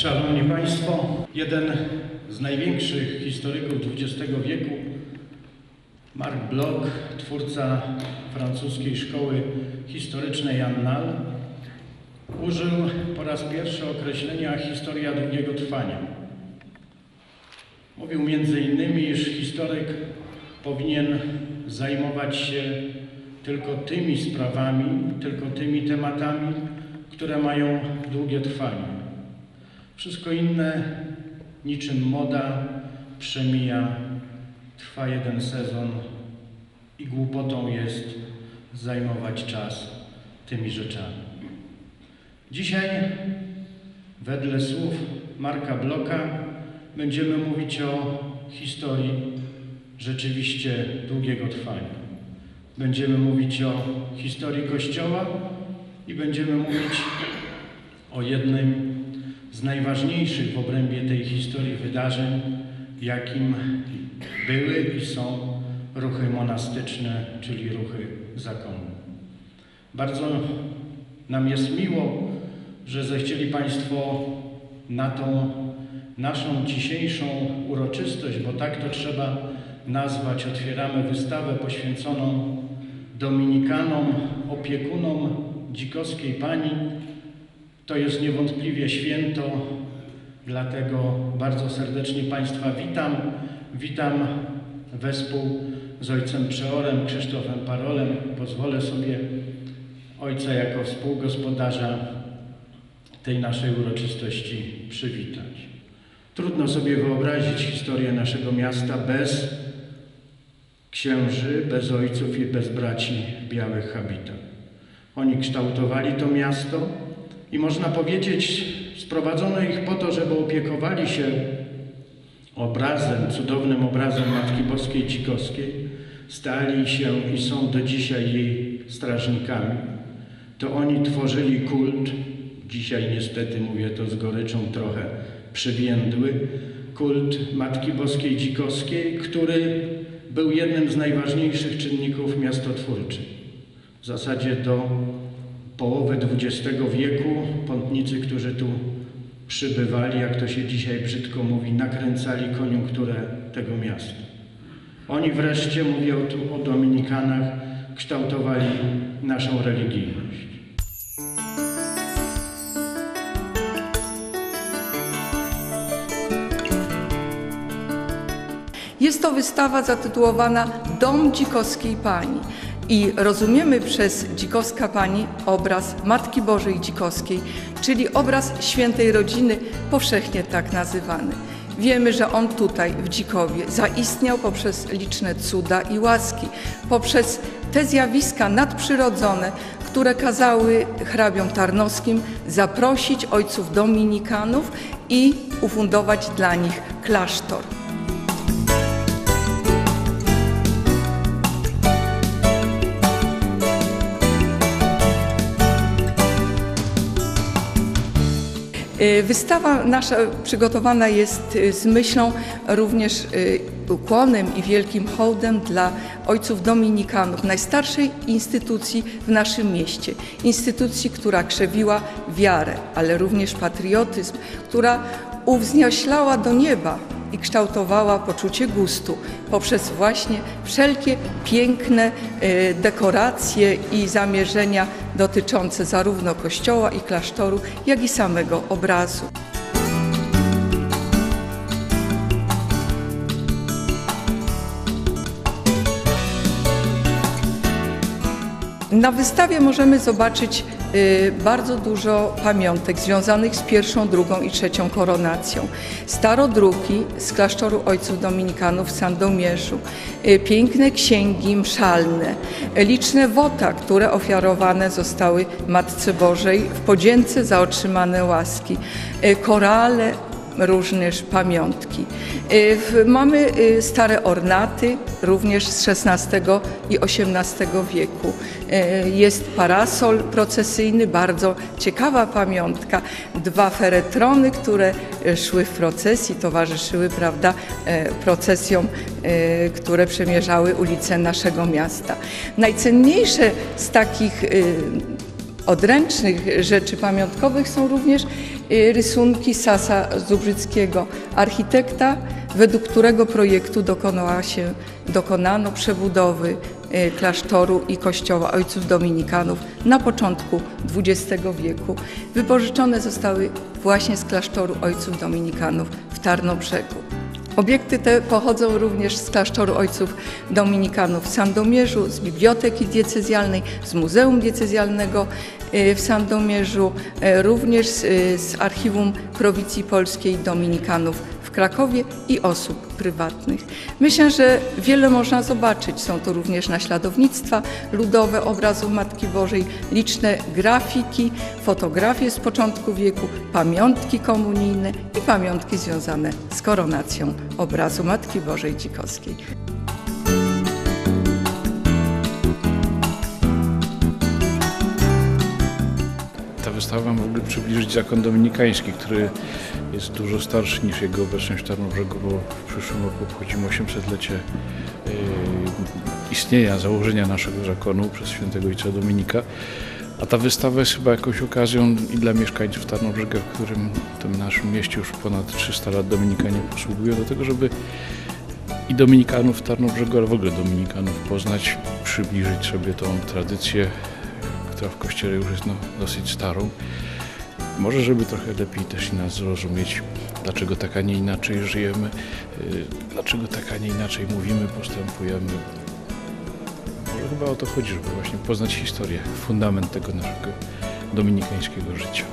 Szanowni Państwo, jeden z największych historyków XX wieku, Marc Bloch, twórca francuskiej szkoły historycznej Annal, użył po raz pierwszy określenia historia długiego trwania. Mówił między innymi, iż historyk powinien zajmować się tylko tymi sprawami, tylko tymi tematami, które mają długie trwanie. Wszystko inne, niczym moda, przemija, trwa jeden sezon i głupotą jest zajmować czas tymi rzeczami. Dzisiaj, wedle słów Marka Bloka, będziemy mówić o historii rzeczywiście długiego trwania. Będziemy mówić o historii Kościoła i będziemy mówić o jednym z najważniejszych w obrębie tej historii wydarzeń, jakim były i są ruchy monastyczne, czyli ruchy zakonu. Bardzo nam jest miło, że zechcieli Państwo na tą naszą dzisiejszą uroczystość, bo tak to trzeba nazwać, otwieramy wystawę poświęconą dominikanom, opiekunom dzikowskiej pani. To jest niewątpliwie święto, dlatego bardzo serdecznie Państwa witam. Witam wespół z ojcem przeorem Krzysztofem Parolem. Pozwolę sobie ojca jako współgospodarza tej naszej uroczystości przywitać. Trudno sobie wyobrazić historię naszego miasta bez księży, bez ojców i bez braci białych habitach. Oni kształtowali to miasto i można powiedzieć, sprowadzono ich po to, żeby opiekowali się obrazem, cudownym obrazem Matki Boskiej Dzikowskiej, stali się i są do dzisiaj jej strażnikami. To oni tworzyli kult, dzisiaj niestety mówię to z goryczą trochę przywiędły, kult Matki Boskiej Dzikowskiej, który był jednym z najważniejszych czynników miastotwórczych. W zasadzie do połowy XX wieku pątnicy, którzy tu przybywali, jak to się dzisiaj brzydko mówi, nakręcali koniunkturę tego miasta. Oni wreszcie, mówię tu o Dominikanach, kształtowali naszą religijność. Jest to wystawa zatytułowana Dom Dzikowskiej Pani. I rozumiemy przez Dzikowska Pani obraz Matki Bożej Dzikowskiej, czyli obraz świętej rodziny, powszechnie tak nazywany. Wiemy, że on tutaj w Dzikowie zaistniał poprzez liczne cuda i łaski, poprzez te zjawiska nadprzyrodzone, które kazały hrabiom tarnowskim zaprosić ojców dominikanów i ufundować dla nich klasztor. Wystawa nasza przygotowana jest y, z myślą również y, ukłonem i wielkim hołdem dla ojców dominikanów, najstarszej instytucji w naszym mieście. Instytucji, która krzewiła wiarę, ale również patriotyzm, która uwznioślała do nieba i kształtowała poczucie gustu poprzez właśnie wszelkie piękne dekoracje i zamierzenia dotyczące zarówno kościoła i klasztoru, jak i samego obrazu. Na wystawie możemy zobaczyć bardzo dużo pamiątek związanych z pierwszą, drugą i trzecią koronacją. Starodruki z klasztoru ojców dominikanów w Sandomierzu, y, piękne księgi mszalne, y, liczne wota, które ofiarowane zostały Matce Bożej w podzięce za otrzymane łaski, y, korale, również pamiątki. Y, Mamy y, stare ornaty, również z XVI i XVIII wieku. Y, Jest parasol procesyjny, bardzo ciekawa pamiątka. Dwa feretrony, które szły w procesji, towarzyszyły prawda, procesjom, które przemierzały ulice naszego miasta. Najcenniejsze z takich odręcznych rzeczy pamiątkowych są również y, rysunki Sasa Zubrzyckiego, architekta, według którego projektu dokonała się, dokonano przebudowy y, klasztoru i kościoła ojców dominikanów na początku XX wieku. Wypożyczone zostały właśnie z klasztoru ojców dominikanów w Tarnobrzegu. Obiekty te pochodzą również z klasztoru ojców dominikanów w Sandomierzu, z biblioteki diecezjalnej, z Muzeum Diecezjalnego y, w Sandomierzu, y, również z, y, z archiwum prowincji polskiej dominikanów w Krakowie i osób prywatnych. Myślę, że wiele można zobaczyć. Są to również naśladownictwa ludowe obrazów Matki Bożej, liczne grafiki, fotografie z początku wieku, pamiątki komunijne i pamiątki związane z koronacją obrazu Matki Bożej Dzikowskiej. Ta wystawa ma w ogóle przybliżyć zakon dominikański, który jest dużo starszy niż jego obecność w Tarnobrzegu, bo w przyszłym roku obchodzimy 800-lecie yy, istnienia, założenia naszego zakonu przez świętego ojca Dominika. A ta wystawa jest chyba jakąś okazją i dla mieszkańców Tarnobrzega, w którym w tym naszym mieście już ponad 300 lat Dominikanie posługują, do tego, żeby i Dominikanów Tarnobrzegu, ale w ogóle Dominikanów poznać, przybliżyć sobie tą tradycję, która w Kościele już jest no, dosyć starą. Może, żeby trochę lepiej też nas zrozumieć, dlaczego tak, a nie inaczej żyjemy, yy, dlaczego tak, a nie inaczej mówimy, postępujemy. Może chyba o to chodzi, żeby właśnie poznać historię, fundament tego naszego dominikańskiego życia.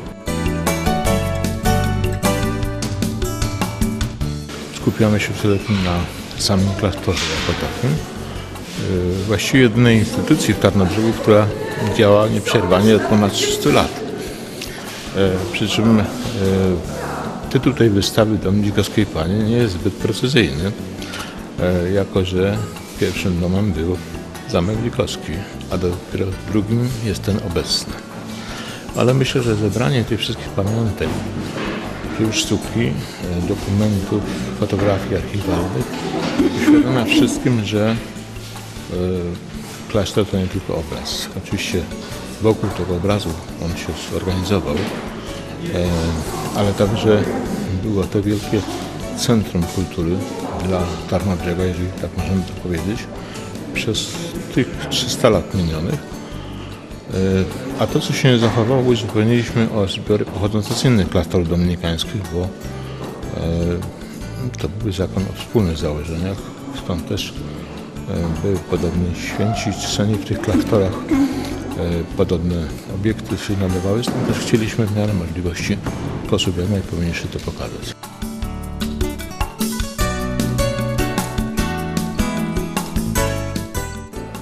skupiamy się przede wszystkim na samym klasztorze jako takim. Yy, Właściwie jedynej instytucji w Tarnobrzegu, która działa nieprzerwanie od ponad 300 lat. Yy, Przy czym yy, tytuł tej wystawy Dom Dzikowskiej Pani nie jest zbyt precyzyjny, jako że pierwszym domem był Zamek Dzikowski, a dopiero drugim jest ten obecny. Ale myślę, że zebranie tych wszystkich pamiątek dzieł sztuki, dokumentów, fotografii archiwalnych uświadamia wszystkim, że klasztor to nie tylko obraz. Oczywiście wokół tego obrazu on się zorganizował, e, ale także było to wielkie centrum kultury dla Tarnobrzega, jeżeli tak możemy to powiedzieć, przez tych 300 lat minionych. E, A to, co się zachowało, uzupełniliśmy o zbiory pochodzące z innych klasztorów dominikańskich, bo e, to był zakon o wspólnych założeniach, stąd też e, były podobni święci czczeni w tych klasztorach. e, Podobne obiekty się nadawały, stąd też chcieliśmy w miarę możliwości w sposób jak najpełniejszy to pokazać.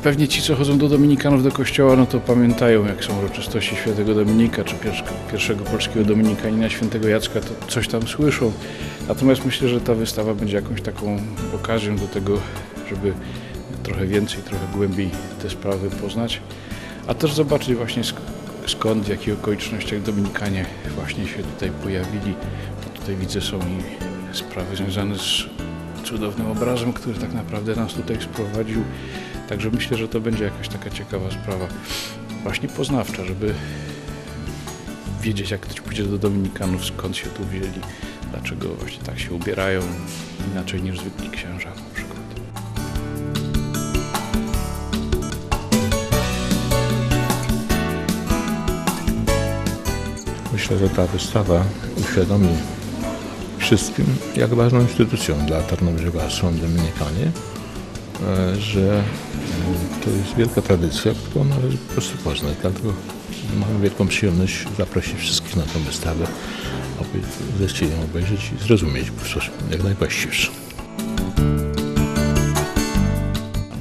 Pewnie ci, co chodzą do Dominikanów do kościoła, no to pamiętają, jak są uroczystości świętego Dominika, czy pierwszego polskiego Dominikanina, świętego Jacka, to coś tam słyszą. Natomiast myślę, że ta wystawa będzie jakąś taką okazją do tego, żeby trochę więcej, trochę głębiej te sprawy poznać, a też zobaczyć właśnie sk- skąd, w jakich okolicznościach Dominikanie właśnie się tutaj pojawili. Bo tutaj widzę są i sprawy związane z cudownym obrazem, który tak naprawdę nas tutaj sprowadził. Także myślę, że to będzie jakaś taka ciekawa sprawa, właśnie poznawcza, żeby wiedzieć, jak ktoś pójdzie do Dominikanów, skąd się tu wzięli, dlaczego właśnie tak się ubierają, inaczej niż zwykli księża Myślę, że ta wystawa uświadomi wszystkim, jak ważną instytucją dla Tarnobrzega są Dominikanie, e, że e, to jest wielka tradycja, którą należy po prostu poznać. Dlatego mam wielką przyjemność zaprosić wszystkich na tę wystawę, aby zechcieli ją obejrzeć i zrozumieć w sposób jak najwłaściwszy.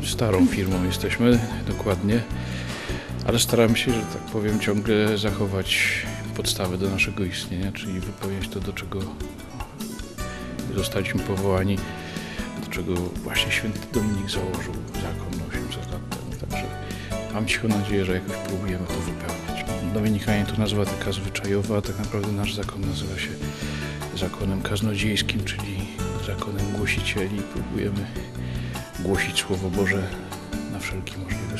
Starą firmą jesteśmy, dokładnie, ale staramy się, że tak powiem, ciągle zachować podstawę do naszego istnienia, czyli wypełniać to, do czego zostaliśmy powołani, do czego właśnie święty Dominik założył zakon 800 lat temu. Także mam cichą nadzieję, że jakoś próbujemy to wypełniać. Dominikanie to nazwa taka zwyczajowa, a tak naprawdę nasz zakon nazywa się zakonem kaznodziejskim, czyli zakonem głosicieli. Próbujemy głosić Słowo Boże na wszelkie możliwe